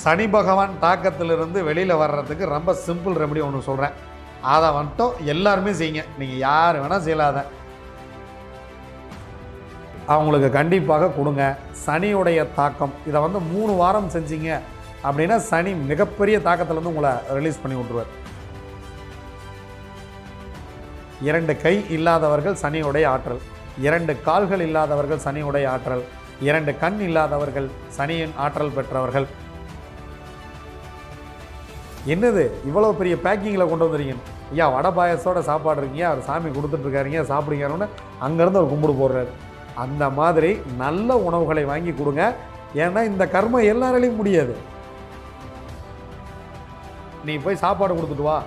சனி பகவான் தாக்கத்திலிருந்து வெளியில் வர்றதுக்கு ரொம்ப சிம்பிள் ரெமடி ஒன்று சொல்கிறேன் அதை வந்துட்டும் எல்லாருமே செய்யுங்க. நீங்கள் யார் வேணால் செய்யலாத. அவங்களுக்கு கண்டிப்பாக கொடுங்க. சனியுடைய தாக்கம். இதை வந்து மூணு வாரம் செஞ்சீங்க அப்படின்னா சனி மிகப்பெரிய தாக்கத்திலேருந்து உங்களை ரிலீஸ் பண்ணி விட்ருவார் இரண்டு கை இல்லாதவர்கள் சனியுடைய ஆற்றல். இரண்டு கால்கள் இல்லாதவர்கள் சனியுடைய ஆற்றல். இரண்டு கண் இல்லாதவர்கள் சனியின் ஆற்றல் பெற்றவர்கள். என்னது இவ்வளோ பெரிய பேக்கிங்கில் கொண்டு வந்துறீங்க ஐயா வடை பாயசோட சாப்பாடு இருக்கீங்க அவர் சாமி கொடுத்துட்ருக்காருங்க சாப்பிடுங்கன்னு அங்கேருந்து அவர் கும்பிடு போடுறாரு அந்த மாதிரி நல்ல உணவுகளை வாங்கி கொடுங்க. ஏன்னா இந்த கர்மம் எல்லாராலையும் முடியாது. நீ போய் சாப்பாடு கொடுத்துட்டு வா.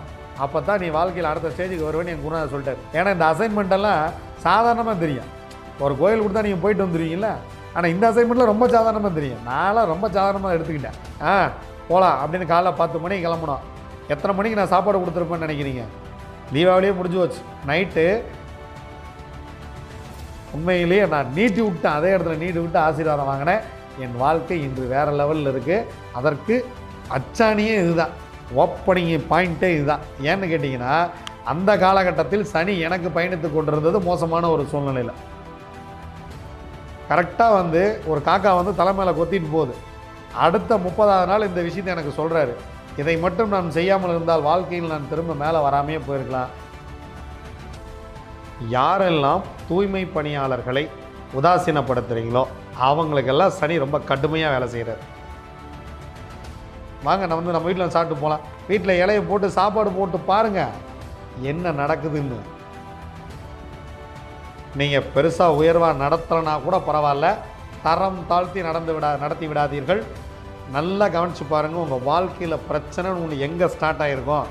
அப்போ தான் நீ வாழ்க்கையில் அடுத்த ஸ்டேஜுக்கு வருவேன்னு என் குருநாதர் சொல்லிட்டார். ஏன்னா இந்த அசைன்மெண்ட்டெல்லாம் சாதாரணமாக தெரியும். ஒரு கோயில் கொடுத்தா நீங்கள் போயிட்டு வந்துடுவீங்களா ஆனால் இந்த அசைன்மெண்ட்டில் ரொம்ப சாதாரணமாக தெரியும். நான்லாம் ரொம்ப சாதாரணமாக எடுத்துக்கிட்டேன். ஆ போகலாம் அப்படின்னு காலைல பத்து மணிக்கு கிளம்பணும் எத்தனை மணிக்கு நான் சாப்பாடு கொடுத்துருப்பேன்னு நினைக்கிறீங்க? தீபாவளியே முடிஞ்சு வச்சு நைட்டு உண்மையிலேயே நான் நீட்டி விட்டேன் அதே இடத்துல நீட்டி விட்டு ஆசீர்வாதம் வாங்கினேன். என் வாழ்க்கை இன்று வேறு லெவலில் இருக்குது அதற்கு அச்சாணியே இதுதான். ஓப்பனிங் பாயிண்ட்டே இதுதான். ஏன்னு கேட்டிங்கன்னா அந்த காலகட்டத்தில் சனி எனக்கு பயணித்து கொண்டிருந்தது மோசமான ஒரு சூழ்நிலையில். கரெக்டாக வந்து ஒரு காக்கா வந்து தலை மேலே கொத்திட்டு போகுது. அடுத்த முப்பதாவது நாள் இந்த விஷயத்தை எனக்கு சொல்கிறாரு இதை மட்டும் நான் செய்யாமல் இருந்தால் வாழ்க்கையில் நான் திரும்ப மேலே வராமையே போயிருக்கலாம். யாரெல்லாம் தூய்மை பணியாளர்களை உதாசீனப்படுத்துகிறீங்களோ அவங்களுக்கெல்லாம் சனி ரொம்ப கடுமையாக வேலை செய்கிறார் வாங்க நம்ம வந்து நம்ம வீட்டில் சாப்பிட்டு போகலாம் வீட்டில் இலையை போட்டு சாப்பாடு போட்டு பாருங்கள் என்ன நடக்குதுன்னு. நீங்கள் பெருசாக உயர்வாக நடத்தலைன்னா கூட பரவாயில்ல. தரம் தாழ்த்தி நடந்து விடா நடத்தி விடாதீர்கள். நல்லா கவனிச்சு பாருங்கள் உங்கள் வாழ்க்கையில் பிரச்சனை ஒன்று எங்கே ஸ்டார்ட் ஆகிருக்கும்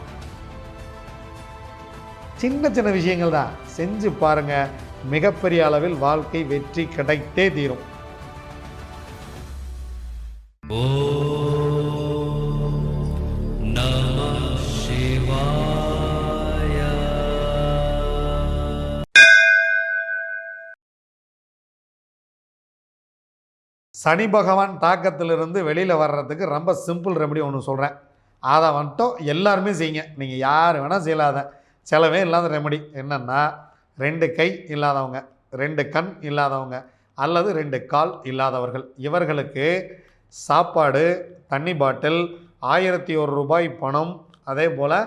சின்ன சின்ன விஷயங்கள் தான். செஞ்சு பாருங்கள் மிகப்பெரிய அளவில் வாழ்க்கை வெற்றி கிடைத்தே தீரும். ஓ சனி பகவான் தாக்கத்திலிருந்து வெளியில் வர்றதுக்கு ரொம்ப சிம்பிள் ரெமடி ஒன்று சொல்கிறேன் அதை வந்துட்டும் எல்லாருமே செய்யுங்க. நீங்கள் யார் வேணால் செய்யலாத. செலவே இல்லாத ரெமடி என்னென்னா ரெண்டு கை இல்லாதவங்க ரெண்டு கண் இல்லாதவங்க அல்லது ரெண்டு கால் இல்லாதவர்கள். இவர்களுக்கு சாப்பாடு தண்ணி பாட்டில் ஆயிரத்தி ஒரு ரூபாய் பணம் அதே போல்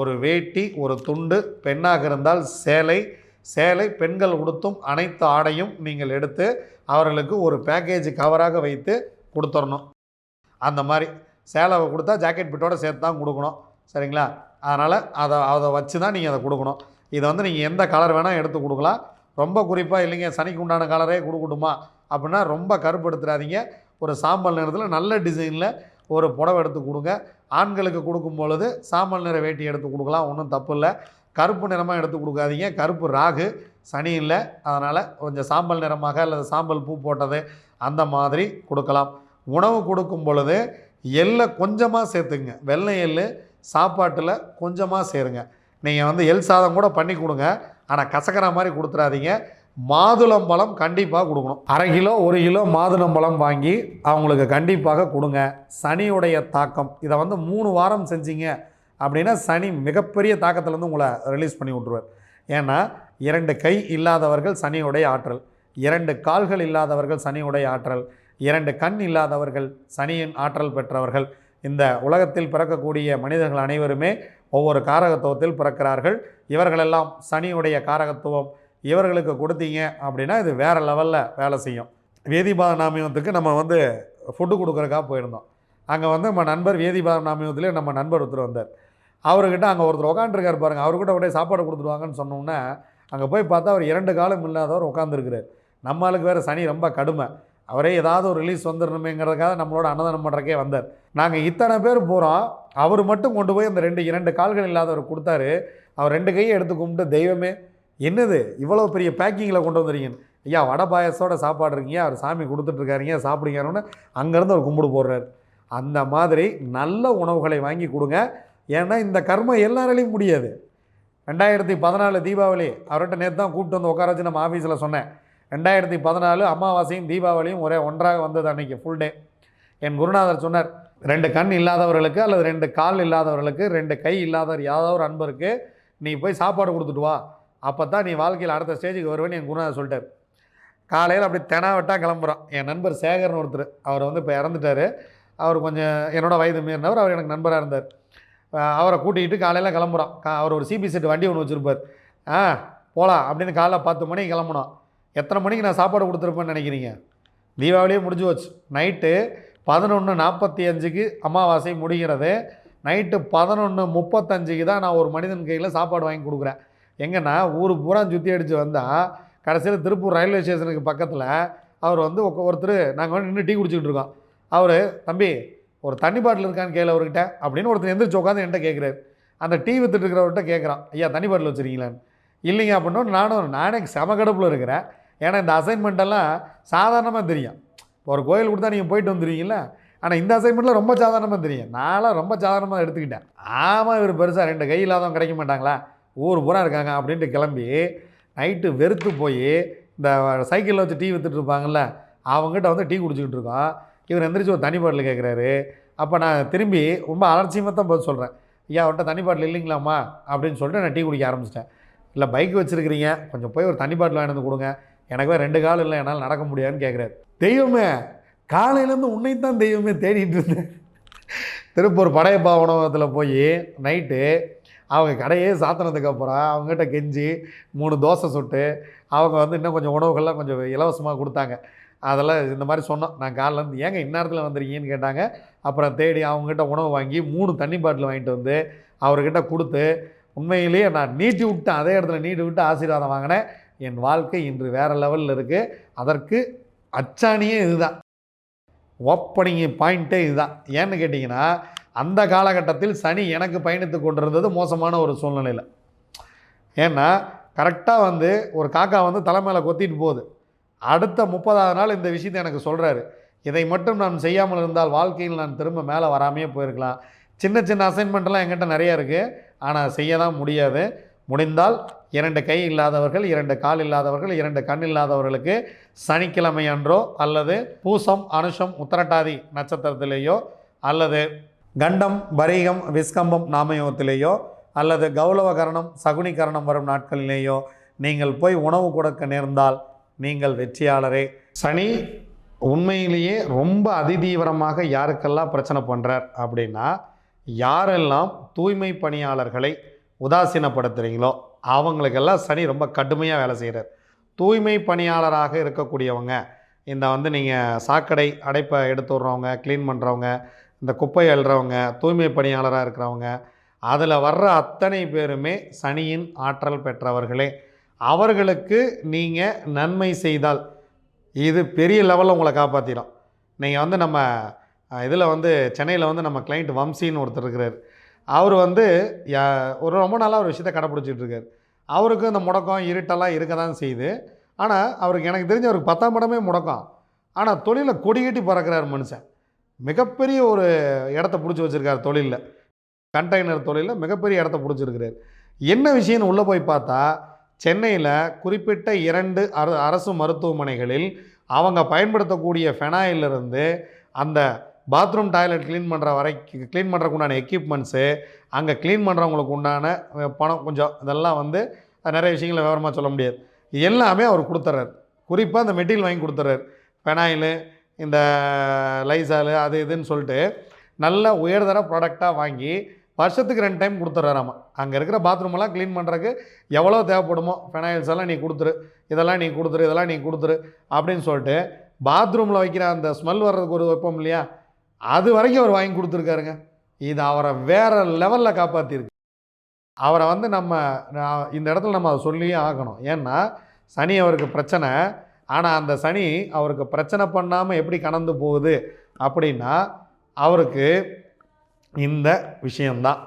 ஒரு வேட்டி ஒரு துண்டு பெண்ணாக இருந்தால் சேலை சேலை பெண்கள் உடுத்தும் அனைத்து ஆடையும் நீங்கள் எடுத்து அவர்களுக்கு ஒரு பேக்கேஜ் கவராக வைத்து கொடுத்துடணும். அந்த மாதிரி சேலை கொடுத்தா ஜாக்கெட் பிட்டோட சேர்த்து தான் கொடுக்கணும். சரிங்களா? அதனால் அதை அதை வச்சு தான் நீங்கள் அதை கொடுக்கணும். இதை வந்து நீங்கள் எந்த கலர் வேணால் எடுத்து கொடுக்கலாம். ரொம்ப குறிப்பாக இல்லைங்க சனிக்கு உண்டான கலரே கொடுக்கட்டுமா? அப்படின்னா ரொம்ப கருப்பு எடுத்துடாதீங்க ஒரு சாம்பல் நிறத்தில் நல்ல டிசைனில் ஒரு புடவை எடுத்து கொடுங்க. ஆண்களுக்கு கொடுக்கும் பொழுது சாம்பல் நிற வேட்டி எடுத்து கொடுக்கலாம் ஒன்றும் தப்பு இல்லை. கருப்பு நிறமாக எடுத்து கொடுக்காதீங்க. கருப்பு ராகு சனி இல்லை அதனால் கொஞ்சம் சாம்பல் நிறமாக அல்லது சாம்பல் பூ போட்டது அந்த மாதிரி கொடுக்கலாம். உணவு கொடுக்கும் பொழுது எள்ளை கொஞ்சமாக சேர்த்துங்க வெள்ளை எள்ளு சாப்பாட்டில் கொஞ்சமாக சேருங்க. நீங்கள் வந்து எள் சாதம் கூட பண்ணி கொடுங்க. ஆனால் கசக்கிற மாதிரி கொடுத்துறாதீங்க மாதுளம்பழம் கண்டிப்பாக கொடுக்கணும். அரை கிலோ ஒரு கிலோ மாதுளம்பழம் வாங்கி அவங்களுக்கு கண்டிப்பாக கொடுங்க. சனியுடைய தாக்கம். இதை வந்து மூணு வாரம் செஞ்சீங்க அப்படின்னா சனி மிகப்பெரிய தாக்கத்திலேருந்து உங்களை ரிலீஸ் பண்ணி விட்ருவார் ஏன்னா இரண்டு கை இல்லாதவர்கள் சனியுடைய ஆற்றல் இரண்டு கால்கள் இல்லாதவர்கள் சனியுடைய ஆற்றல் இரண்டு கண் இல்லாதவர்கள் சனியின் ஆற்றல் பெற்றவர்கள். இந்த உலகத்தில் பிறக்கக்கூடிய மனிதர்கள் அனைவருமே ஒவ்வொரு காரகத்துவத்தில் பிறக்கிறார்கள். இவர்களெல்லாம் சனியுடைய காரகத்துவம். இவர்களுக்கு கொடுத்தீங்க அப்படின்னா இது வேறு லெவலில் வேலை செய்யும். வேதிபாத நாமியத்துக்கு நம்ம வந்து ஃபுட்டு கொடுக்குறக்காக போயிருந்தோம். அங்கே வந்து நம்ம நண்பர் வேதிபாத நாமியத்துலேயே நம்ம நண்பர் ஒருத்தர் வந்தார். அவர்கிட்ட அங்கே ஒருத்தர் உட்காந்துருக்காரு பாருங்கள் அவர்கிட்ட உடனே சாப்பாடு கொடுத்துருவாங்கன்னு சொன்னோம்னா அங்கே போய் பார்த்தா அவர் இரண்டு காலம் இல்லாதவர் உட்காந்துருக்கிறார் நம்மளுக்கு வேறு சனி ரொம்ப கடுமை. அவரே ஏதாவது ஒரு ரிலீஸ் வந்துடணுமேங்கிறதுக்காக நம்மளோட அன்னதானம் பண்ணுறக்கே வந்தார். நாங்கள் இத்தனை பேர் போகிறோம் அவர் மட்டும் கொண்டு போய் அந்த ரெண்டு இரண்டு கால்கள் இல்லாதவர் கொடுத்தாரு. அவர் ரெண்டு கையை எடுத்து கும்பிட்டு தெய்வமே என்னது இவ்வளோ பெரிய பேக்கிங்கில் கொண்டு வந்துருக்கீங்க? ஐயா வடை பாயசோட சாப்பாடு இருக்கீங்க. அவர் சாமி கொடுத்துட்ருக்காருங்க சாப்பிடுங்கன்னு அங்கேருந்து அவர் கும்பிடு போடுறாரு. அந்த மாதிரி நல்ல உணவுகளை வாங்கி கொடுங்க. ஏன்னா இந்த கர்மம் எல்லாராலையும் முடியாது. ரெண்டாயிரத்தி பதினாலு தீபாவளி அவர்கிட்ட நேற்று தான் கூப்பிட்டு வந்து உட்கார வச்சு நம்ம ஆஃபீஸில் சொன்னேன். ரெண்டாயிரத்தி பதினாலு அமாவாசையும் தீபாவளியும் ஒரே ஒன்றாக வந்தது அன்றைக்கி ஃபுல் டே என் குருநாதர் சொன்னார் ரெண்டு கண் இல்லாதவர்களுக்கு அல்லது ரெண்டு கால் இல்லாதவர்களுக்கு ரெண்டு கை இல்லாதவர் யாராவது ஒரு அன்பருக்கு நீ போய் சாப்பாடு கொடுத்துட்டு வா. அப்போ தான் நீ வாழ்க்கையில் அடுத்த ஸ்டேஜுக்கு வருவேன்னு என் குருநாதர் சொல்லிட்டார். காலையில் அப்படி தெனாவட்டாக கிளம்புறோம் என் நண்பர் சேகர்னு ஒருத்தர் அவர் வந்து இப்போ இறந்துட்டார். அவர் கொஞ்சம் என்னோடய வயது மீறினவர் அவர் எனக்கு நண்பராக இருந்தார். அவரை கூட்டிகிட்டு காலையில் கிளம்புறோம் கா அவர் ஒரு சிபி செட் வண்டி ஒன்று வச்சுருப்பார். ஆ போகலாம் அப்படின்னு காலைல பத்து மணிக்கு கிளம்புனோம் எத்தனை மணிக்கு நான் சாப்பாடு கொடுத்துருப்பேன்னு நினைக்கிறீங்க? தீபாவளியே முடிஞ்சு போச்சு. நைட்டு பதினொன்று நாற்பத்தி அஞ்சுக்கு அமாவாசை முடிகிறது. நைட்டு பதினொன்று முப்பத்தஞ்சுக்கு தான் நான் ஒரு மனிதன் கையில் சாப்பாடு வாங்கி கொடுக்குறேன். எங்கன்னா ஊர் பூரா சுற்றி அடித்து வந்தால் கடைசியில் திருப்பூர் ரயில்வே ஸ்டேஷனுக்கு பக்கத்தில் அவர் வந்து ஒருத்தர் நாங்கள் வந்து நின்று டீ குடிச்சிக்கிட்டு இருக்கோம். அவர் தம்பி ஒரு தண்ணி பாட்டில் இருக்கான்னு கேளு அவர்கிட்ட அப்படின்னு ஒருத்தர் எந்திரிச்சு உட்காந்து என்கிட்ட கேட்குறாரு அந்த டீ வித்துட்டு இருக்கிறவர்கிட்ட கேட்குறான் ஐயா தண்ணி பாட்டில் வச்சுருக்கீங்களான்னு? இல்லைங்க அப்படின்னா நானும் நானே செம கடுப்பில் இருக்கிறேன். ஏன்னா இந்த அசைன்மெண்ட்டெல்லாம் சாதாரணமாக தெரியும். இப்போ ஒரு கோயில் கொடுத்தா நீங்கள் போயிட்டு வந்துடுவீங்களா ஆனால் இந்த அசைன்மெண்ட்டில் ரொம்ப சாதாரணமாக தெரியும். நான்லாம் ரொம்ப சாதாரணமாக எடுத்துக்கிட்டேன். ஆமாம் இவர் பெருசாக ரெண்டு கை இல்லாதவங்க கிடைக்க மாட்டாங்களா? ஊர் பூரா இருக்காங்க அப்படின்ட்டு கிளம்பி நைட்டு வெறுத்து போய் இந்த சைக்கிளில் வச்சு டீ வித்துட்டு இருப்பாங்கள்ல அவங்ககிட்ட வந்து டீ குடிச்சிக்கிட்டு இருக்கோம் இவர் எந்திரிச்சு ஒரு தனி பாட்டில் கேட்குறாரு. அப்போ நான் திரும்பி ரொம்ப அலட்சியமாக தான் போது சொல்கிறேன் ஐயா அவர்கிட்ட தனி பாட்டில் இல்லைங்களாம்மா? அப்படின்னு சொல்லிட்டு நான் டீ குடிக்க ஆரம்பிச்சிட்டேன். இல்லை பைக் வச்சுருக்கிறீங்க. கொஞ்சம் போய் ஒரு தனி பாட்டில் வாங்கிட்டு வந்து கொடுங்க. எனக்கே ரெண்டு கால் இல்லை. என்னால் நடக்க முடியாதுன்னு கேட்குறாரு. தெய்வமே காலையிலேருந்து உன்னைத்தான் தெய்வமே தேடிட்டு இருந்தேன். திருப்பூர் படையப்பா உணவகத்தில் போய் நைட்டு அவங்க கடையே சாத்தினதுக்கு அப்புறம் அவங்ககிட்ட கெஞ்சி மூணு தோசை சுட்டு அவங்க வந்து இன்னும் கொஞ்சம் உணவுகள்லாம் கொஞ்சம் இலவசமாக கொடுத்தாங்க. அதெல்லாம் இந்த மாதிரி சொன்னோம். நான் காலைல இருந்து ஏங்க இந்நேரத்தில் வந்திருக்கீங்கன்னு கேட்டாங்க. அப்புறம் தேடி அவங்ககிட்ட உணவு வாங்கி மூணு தண்ணி பாட்டில் வாங்கிட்டு வந்து அவர்கிட்ட கொடுத்து உண்மையிலேயே நான் நீட்டி விட்டேன் அதே இடத்துல நீட்டி விட்டு ஆசீர்வாதம் வாங்கினேன். என் வாழ்க்கை இன்று வேறு லெவலில் இருக்குது அதற்கு அச்சாணியே இதுதான். ஓப்பனிங் பாயிண்ட்டே இதுதான். ஏன்னு கேட்டிங்கன்னா அந்த காலகட்டத்தில் சனி எனக்கு பயணித்து கொண்டிருந்தது மோசமான ஒரு சூழ்நிலையில். ஏன்னா கரெக்டாக வந்து ஒரு காக்கா வந்து தலை மேலே கொத்திட்டு போகுது. அடுத்த முப்பதாவது நாள் இந்த விஷயத்தை எனக்கு சொல்கிறாரு இதை மட்டும் நான் செய்யாமல் இருந்தால் வாழ்க்கையில் நான் திரும்ப மேலே வராமையே போயிருக்கலாம். சின்ன சின்ன அசைன்மெண்ட்லாம் என்கிட்ட நிறைய இருக்குது ஆனால் செய்ய தான் முடியாது. முடிந்தால் இரண்டு கை இல்லாதவர்கள் இரண்டு கால் இல்லாதவர்கள் இரண்டு கண் இல்லாதவர்களுக்கு சனிக்கிழமை அன்றோ அல்லது பூசம் அனுஷம் உத்தரட்டாதி நட்சத்திரத்திலேயோ அல்லது கண்டம் பரீகம் விஸ்கம்பம் நாமயோகத்திலேயோ அல்லது கௌரவகரணம் சகுனிகரணம் வரும் நாட்களிலேயோ நீங்கள் போய் உணவு கொடுக்க நேர்ந்தால் நீங்கள் வெற்றியாளரே. சனி உண்மையிலேயே ரொம்ப அதிதீவிரமாக யாருக்கெல்லாம் பிரச்சனை பண்ணுறார் அப்படின்னா யாரெல்லாம் தூய்மை பணியாளர்களை உதாசீனப்படுத்துகிறீங்களோ அவங்களுக்கெல்லாம் சனி ரொம்ப கடுமையாக வேலை செய்கிறார் தூய்மை பணியாளராக இருக்கக்கூடியவங்க இந்த வந்து நீங்கள் சாக்கடை அடைப்பை எடுத்து விட்றவங்க க்ளீன் பண்ணுறவங்க இந்த குப்பை எழுறவங்க தூய்மை பணியாளராக இருக்கிறவங்க அதில் வர்ற அத்தனை பேருமே சனியின் ஆற்றல் பெற்றவர்களே. அவர்களுக்கு நீங்கள் நன்மை செய்தால் இது பெரிய லெவலில் உங்களை காப்பாற்றிடும் நீங்கள் வந்து நம்ம இதில் வந்து சென்னையில் வந்து நம்ம கிளைண்ட் வம்சின்னு ஒருத்தர் இருக்கிறார். அவர் வந்து யா- ஒரு ரொம்ப நாளாக ஒரு விஷயத்தை கடைப்பிடிச்சிட்டு இருக்காரு. அவருக்கு இந்த முடக்கம் இருட்டெல்லாம் இருக்க தான் செய்யுது. ஆனால் அவருக்கு எனக்கு தெரிஞ்ச அவருக்கு பத்தாம் இடமே முடக்கம். ஆனால் தொழிலை கொடிகட்டி பறக்கிறார் மனுஷன். மிகப்பெரிய ஒரு இடத்த பிடிச்சி வச்சுருக்கார் தொழிலில். கண்டெய்னர் தொழிலில் மிகப்பெரிய இடத்த பிடிச்சிருக்கிறார். என்ன விஷயம்னு உள்ளே போய் பார்த்தா சென்னையில் குறிப்பிட்ட இரண்டு அர அரசு மருத்துவமனைகளில் அவங்க பயன்படுத்தக்கூடிய ஃபெனாயிலிருந்து அந்த பாத்ரூம் டாய்லெட் க்ளீன் பண்ணுற வரைக்கும் க்ளீன் பண்ணுறதுக்கு உண்டான எக்யூப்மெண்ட்ஸு அங்கே க்ளீன் பண்ணுறவங்களுக்கு உண்டான பணம் கொஞ்சம் இதெல்லாம் வந்து நிறைய விஷயங்களை விவரமாக சொல்ல முடியாது. எல்லாமே அவர் கொடுத்துட்றாரு குறிப்பாக அந்த மெட்டீரியல் வாங்கி கொடுத்துட்றாரு ஃபெனாயிலு இந்த லைசாலு அது இதுன்னு சொல்லிட்டு நல்ல உயர்தர ப்ராடக்டாக வாங்கி வருஷத்துக்கு ரெண்டு டைம் கொடுத்துட்றாராமா. அங்கே இருக்கிற பாத்ரூமெல்லாம் க்ளீன் பண்ணுறக்கு எவ்வளோ தேவைப்படுமோ ஃபெனாயில்ஸ் எல்லாம் நீ கொடுத்துரு இதெல்லாம் நீ கொடுத்துரு இதெல்லாம் நீ கொடுத்துரு அப்படின்னு சொல்லிட்டு பாத்ரூமில் வைக்கிற அந்த ஸ்மெல் வர்றதுக்கு ஒரு வைப்போம் இல்லையா? அது வரைக்கும் அவர் வாங்கி கொடுத்துருக்காருங்க. இது அவரை வேறு லெவலில் காப்பாற்றிருக்கு அவரை வந்து நம்ம இந்த இடத்துல நம்ம அதை சொல்லியே ஆகணும். ஏன்னா சனி அவருக்கு பிரச்சனை. ஆனால் அந்த சனி அவருக்கு பிரச்சனை பண்ணாமல் எப்படி கடந்து போகுது அப்படின்னா அவருக்கு இந்த விஷயந்தான்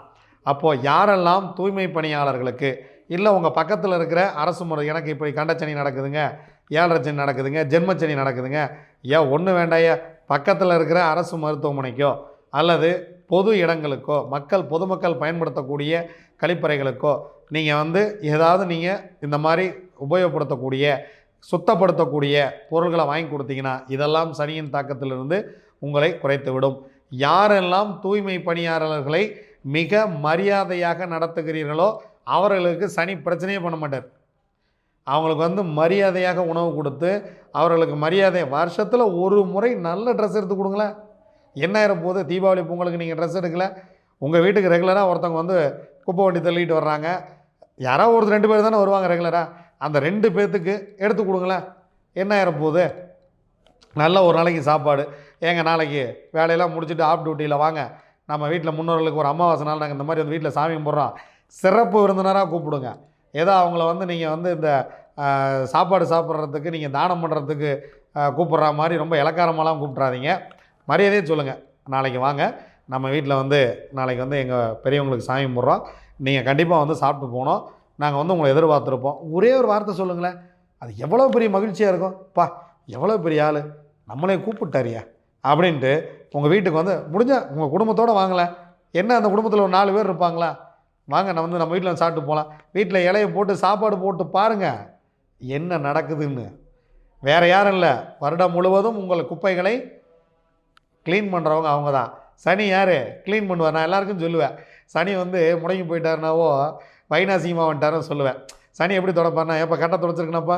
அப்போது யாரெல்லாம் தூய்மை பணியாளர்களுக்கு இல்லை உங்கள் பக்கத்தில் இருக்கிற அரசு முறை எனக்கு இப்படி கண்டச்சனி நடக்குதுங்க ஏழரை சனி நடக்குதுங்க ஜென்மச்சனி நடக்குதுங்க ஏன் ஒன்று வேண்டாய பக்கத்தில் இருக்கிற அரசு மருத்துவமனைக்கோ அல்லது பொது இடங்களுக்கோ மக்கள் பொதுமக்கள் பயன்படுத்தக்கூடிய கழிப்பறைகளுக்கோ நீங்கள் வந்து ஏதாவது நீங்கள் இந்த மாதிரி உபயோகப்படுத்தக்கூடிய சுத்தப்படுத்தக்கூடிய பொருள்களை வாங்கி கொடுத்தீங்கன்னா இதெல்லாம் சனியின் தாக்கத்திலிருந்து உங்களை குறைத்து விடும் யாரெல்லாம் தூய்மை பணியாளர்களை மிக மரியாதையாக நடத்துகிறீர்களோ அவர்களுக்கு சனி பிரச்சனையே பண்ண மாட்டார். அவங்களுக்கு வந்து மரியாதையாக உணவு கொடுத்து அவர்களுக்கு மரியாதை வருஷத்தில் ஒரு முறை நல்ல ட்ரெஸ் எடுத்து கொடுங்களேன். என்ன போது தீபாவளி பொங்கலுக்கு நீங்கள் ட்ரெஸ் எடுக்கல. உங்கள் வீட்டுக்கு ரெகுலராக ஒருத்தவங்க வந்து குப்பை வண்டி தள்ளிட்டு வர்றாங்க. யாரோ ஒருத்தர் ரெண்டு பேர் தானே வருவாங்க ரெகுலராக அந்த ரெண்டு பேர்த்துக்கு எடுத்து கொடுங்களேன். என்ன போகுது நல்ல ஒரு நாளைக்கு சாப்பாடு. ஏங்க நாளைக்கு வேலையெல்லாம் முடிச்சுட்டு ஆஃப் டியூட்டியில் வாங்க. நம்ம வீட்டில் முன்னோர்களுக்கு ஒரு அமாவாசை நாள் நாங்கள் இந்த மாதிரி வந்து வீட்டில் சாமி கும்பிட்றோம். சிறப்பு விருந்தினராக கூப்பிடுங்க. ஏதோ அவங்கள வந்து நீங்கள் வந்து இந்த சாப்பாடு சாப்பிட்றதுக்கு நீங்கள் தானம் பண்ணுறதுக்கு கூப்பிட்ற மாதிரி ரொம்ப இலக்காரமாலாம் கூப்பிட்றாதீங்க மரியாதையே சொல்லுங்கள் நாளைக்கு வாங்க. நம்ம வீட்டில் வந்து நாளைக்கு வந்து எங்கள் பெரியவங்களுக்கு சாமி கும்பிட்றோம். நீங்கள் கண்டிப்பாக வந்து சாப்பிட்டு போகணும். நாங்கள் வந்து உங்களை எதிர்பார்த்துருப்போம். ஒரே ஒரு வார்த்தை சொல்லுங்களேன். அது எவ்வளோ பெரிய மகிழ்ச்சியாக இருக்கும். பா எவ்வளோ பெரிய ஆள். நம்மளே கூப்பிட்டாரியா. அப்படின்ட்டு உங்கள் வீட்டுக்கு வந்து முடிஞ்ச உங்கள் குடும்பத்தோடு வாங்கலை என்ன அந்த குடும்பத்தில் ஒரு நாலு பேர் இருப்பாங்களா? வாங்க நம்ம வந்து நம்ம வீட்டில் சாப்பிட்டு போகலாம் வீட்டில் இலையை போட்டு சாப்பாடு போட்டு பாருங்கள் என்ன நடக்குதுன்னு. வேறு யாரும் இல்லை. வருடம் முழுவதும் உங்கள் குப்பைகளை க்ளீன் பண்ணுறவங்க அவங்க தான். சனி யார்? க்ளீன் பண்ணுவார். நான் எல்லாருக்கும் சொல்லுவேன். சனி வந்து முடங்கி போயிட்டாருனாவோ வைனாசியமாக வந்துட்டாருன்னு சொல்லுவேன். சனி எப்படி தொடப்பாருனா எப்போ கட்டை தொடச்சிருக்கணப்பா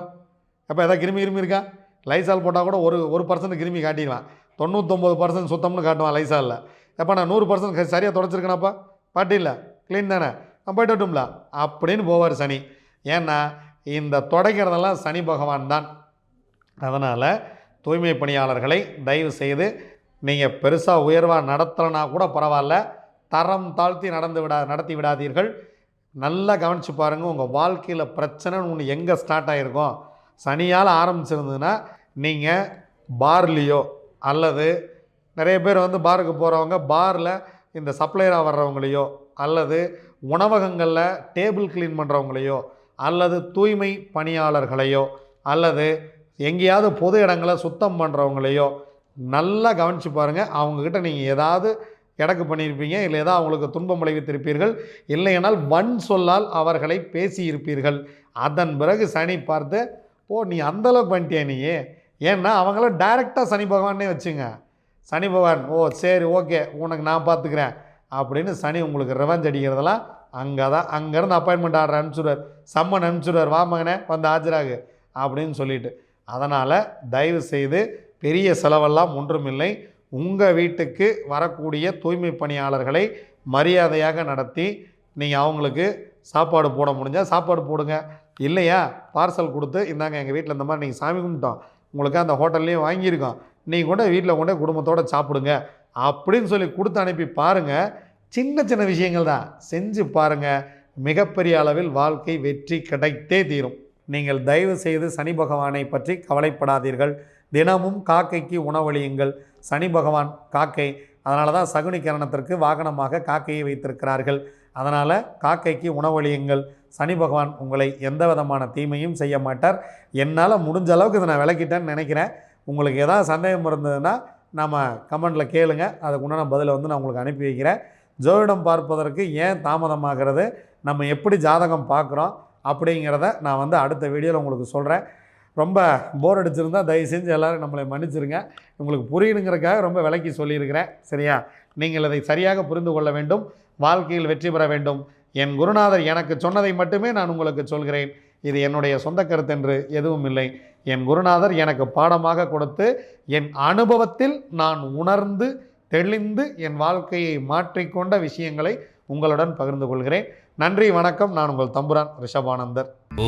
எப்போ எதாவது கிருமி கிருமி இருக்கா? லைசால் போட்டால் கூட ஒரு ஒரு பர்சன்ட் கிருமி காட்டிடலாம். தொண்ணூத்தொம்பது பர்சன்ட் சுத்தம்னு காட்டுவான் லைசாலில். எப்போ நான் நூறு பர்சன்ட் சரியாக தொடச்சிருக்கேனாப்பா? பாட்டி இல்லை. க்ளீன் தானே. நான் போயிட்டு வரட்டும்ல? அப்படின்னு போவார் சனி. ஏன்னா இந்த தொடக்கிறதெல்லாம் சனி பகவான் தான். அதனால் தூய்மை பணியாளர்களை தயவு செய்து நீங்கள் பெருசாக உயர்வாக நடத்தலைனா கூட பரவாயில்ல. தரம் தாழ்த்தி நடந்து விடா நடத்தி விடாதீர்கள். நல்லா கவனித்து பாருங்கள் உங்கள் வாழ்க்கையில் பிரச்சனைன்னு ஒன்று எங்கே ஸ்டார்ட் ஆகிருக்கும் சனியால் ஆரம்பிச்சிருந்ததுன்னா நீங்கள் பார்லேயோ அல்லது நிறைய பேர் வந்து பாருக்கு போகிறவங்க பாரில் இந்த சப்ளையராக வர்றவங்களையோ அல்லது உணவகங்களில் டேபிள் க்ளீன் பண்ணுறவங்களையோ அல்லது தூய்மை பணியாளர்களையோ அல்லது எங்கேயாவது பொது இடங்களை சுத்தம் பண்ணுறவங்களையோ நல்லா கவனித்து பாருங்கள் அவங்கக்கிட்ட நீங்கள் ஏதாவது இடக்கு பண்ணியிருப்பீங்க இல்லை ஏதாவது அவங்களுக்கு துன்பம் விளைவித்திருப்பீர்கள். இல்லையானால் வன் சொல்லால் அவர்களை பேசியிருப்பீர்கள். அதன் பிறகு சனி பார்த்து ஓ நீ அந்தளவுக்கு பண்ணிட்டியா நீயே? ஏன்னா அவங்களாம் டைரெக்டாக சனி பகவானே வச்சுங்க. சனி பகவான் ஓ சரி ஓகே உனக்கு நான் பார்த்துக்கிறேன் அப்படின்னு சனி உங்களுக்கு ரெவஞ்ச் அடிக்கிறதெல்லாம் அங்கே தான் அங்கேருந்து அப்பாயின்மெண்ட் ஆர்டர் அனுப்பிச்சுடுவார். சம்மன் அனுப்பிச்சுடுவார். வா மகனே வந்து ஆஜராகு. அப்படின்னு சொல்லிட்டு. அதனால் தயவு செய்து பெரிய செலவெல்லாம் ஒன்றுமில்லை. உங்கள் வீட்டுக்கு வரக்கூடிய தூய்மை பணியாளர்களை மரியாதையாக நடத்தி நீங்கள் அவங்களுக்கு சாப்பாடு போட முடிஞ்சால் சாப்பாடு போடுங்க. இல்லையா? பார்சல் கொடுத்து இந்தாங்க எங்கள் வீட்டில் இந்த மாதிரி நீங்கள் சாமி கும்பிட்டோம். உங்களுக்கு அந்த ஹோட்டல்லையும் வாங்கியிருக்கோம். நீங்கள் கூட வீட்டில் கொண்டு குடும்பத்தோடு சாப்பிடுங்க. அப்படின்னு சொல்லி கொடுத்து அனுப்பி பாருங்கள் சின்ன சின்ன விஷயங்கள் தான். செஞ்சு பாருங்கள் மிகப்பெரிய அளவில் வாழ்க்கை வெற்றி கிடைத்தே தீரும். நீங்கள் தயவு செய்து சனி பகவானை பற்றி கவலைப்படாதீர்கள். தினமும் காக்கைக்கு உணவளியுங்கள். சனி பகவான் காக்கை அதனால தான் சகுனி கரணத்திற்கு வாகனமாக காக்கையை வைத்திருக்கிறார்கள். அதனால் காக்கைக்கு உணவளியுங்கள். சனி பகவான் உங்களை எந்த விதமான தீமையும் செய்ய மாட்டார். என்னால் முடிஞ்ச அளவுக்கு இதை நான் விளக்கிட்டேன்னு நினைக்கிறேன். உங்களுக்கு எதாவது சந்தேகம் இருந்ததுன்னா நம்ம கமெண்டில் கேளுங்க. அதுக்கு உண்டான பதிலை வந்து நான் உங்களுக்கு அனுப்பி வைக்கிறேன். ஜோதிடம் பார்ப்பதற்கு ஏன் தாமதமாகிறது? நம்ம எப்படி ஜாதகம் பார்க்குறோம்? அப்படிங்கிறத நான் வந்து அடுத்த வீடியோவில் உங்களுக்கு சொல்கிறேன் ரொம்ப போர் அடிச்சிருந்தால் தயவு செஞ்சு எல்லோரும் நம்மளை மன்னிச்சிருங்க. உங்களுக்கு புரியணுங்கிறதுக்காக ரொம்ப விளக்கி சொல்லியிருக்கிறேன். சரியா? நீங்கள் இதை சரியாக புரிந்து கொள்ள வேண்டும். வாழ்க்கையில் வெற்றி பெற வேண்டும். என் குருநாதர் எனக்கு சொன்னதை மட்டுமே நான் உங்களுக்கு சொல்கிறேன். இது என்னுடைய சொந்த கருத்தென்று எதுவும் இல்லை. என் குருநாதர் எனக்கு பாடமாக கொடுத்து என் அனுபவத்தில் நான் உணர்ந்து தெளிந்து என் வாழ்க்கையை மாற்றிக்கொண்ட விஷயங்களை உங்களுடன் பகிர்ந்து கொள்கிறேன். நன்றி வணக்கம். நான் உங்கள் தம்புரான் ரிஷபானந்தர். ஓ